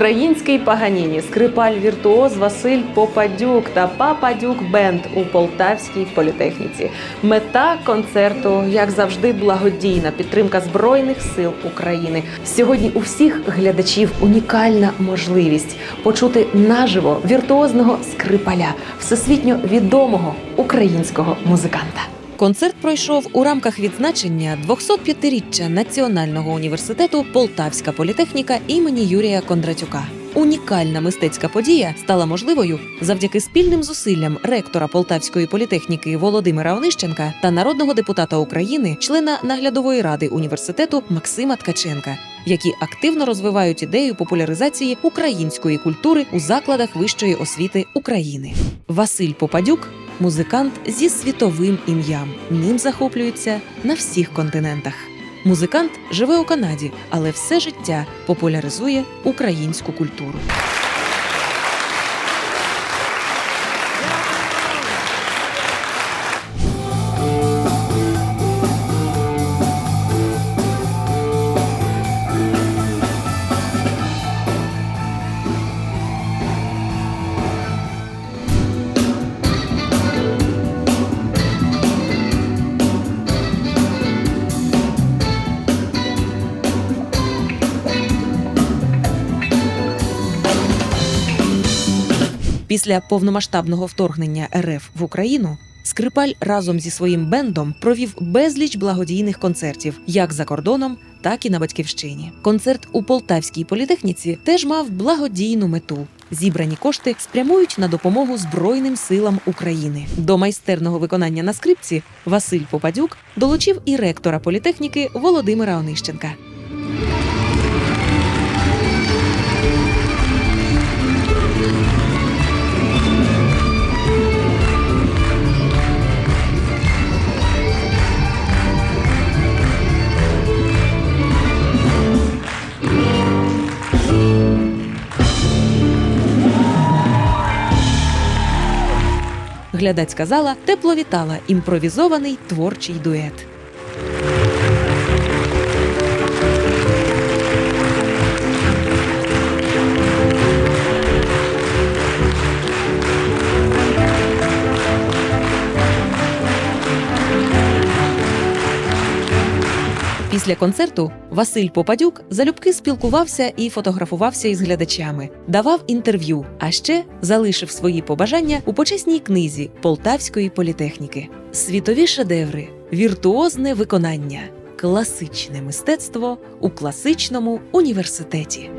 Український Паганіні, скрипаль віртуоз Василь Попадюк та Пападюк Бенд у Полтавській політехніці. Мета концерту, як завжди, благодійна підтримка Збройних сил України. Сьогодні у всіх глядачів унікальна можливість почути наживо віртуозного скрипаля, всесвітньо відомого українського музиканта. Концерт пройшов у рамках відзначення 205-річчя Національного університету Полтавська політехніка імені Юрія Кондратюка. Унікальна мистецька подія стала можливою завдяки спільним зусиллям ректора Полтавської політехніки Володимира Онищенка та народного депутата України, члена наглядової ради університету Максима Ткаченка, які активно розвивають ідею популяризації української культури у закладах вищої освіти України. Василь Попадюк музикант зі світовим ім'ям. Ним захоплюються на всіх континентах. Музикант живе у Канаді, але все життя популяризує українську культуру. Після повномасштабного вторгнення РФ в Україну Скрипаль разом зі своїм бендом провів безліч благодійних концертів як за кордоном, так і на батьківщині. Концерт у Полтавській політехніці теж мав благодійну мету. Зібрані кошти спрямують на допомогу Збройним силам України. До майстерного виконання на скрипці Василь Попадюк долучив і ректора політехніки Володимира Онищенка. Глядацька зала тепло вітала імпровізований творчий дует. Після концерту Василь Попадюк залюбки спілкувався і фотографувався із глядачами, давав інтерв'ю, а ще залишив свої побажання у почесній книзі Полтавської політехніки. Світові шедеври, віртуозне виконання, класичне мистецтво у класичному університеті.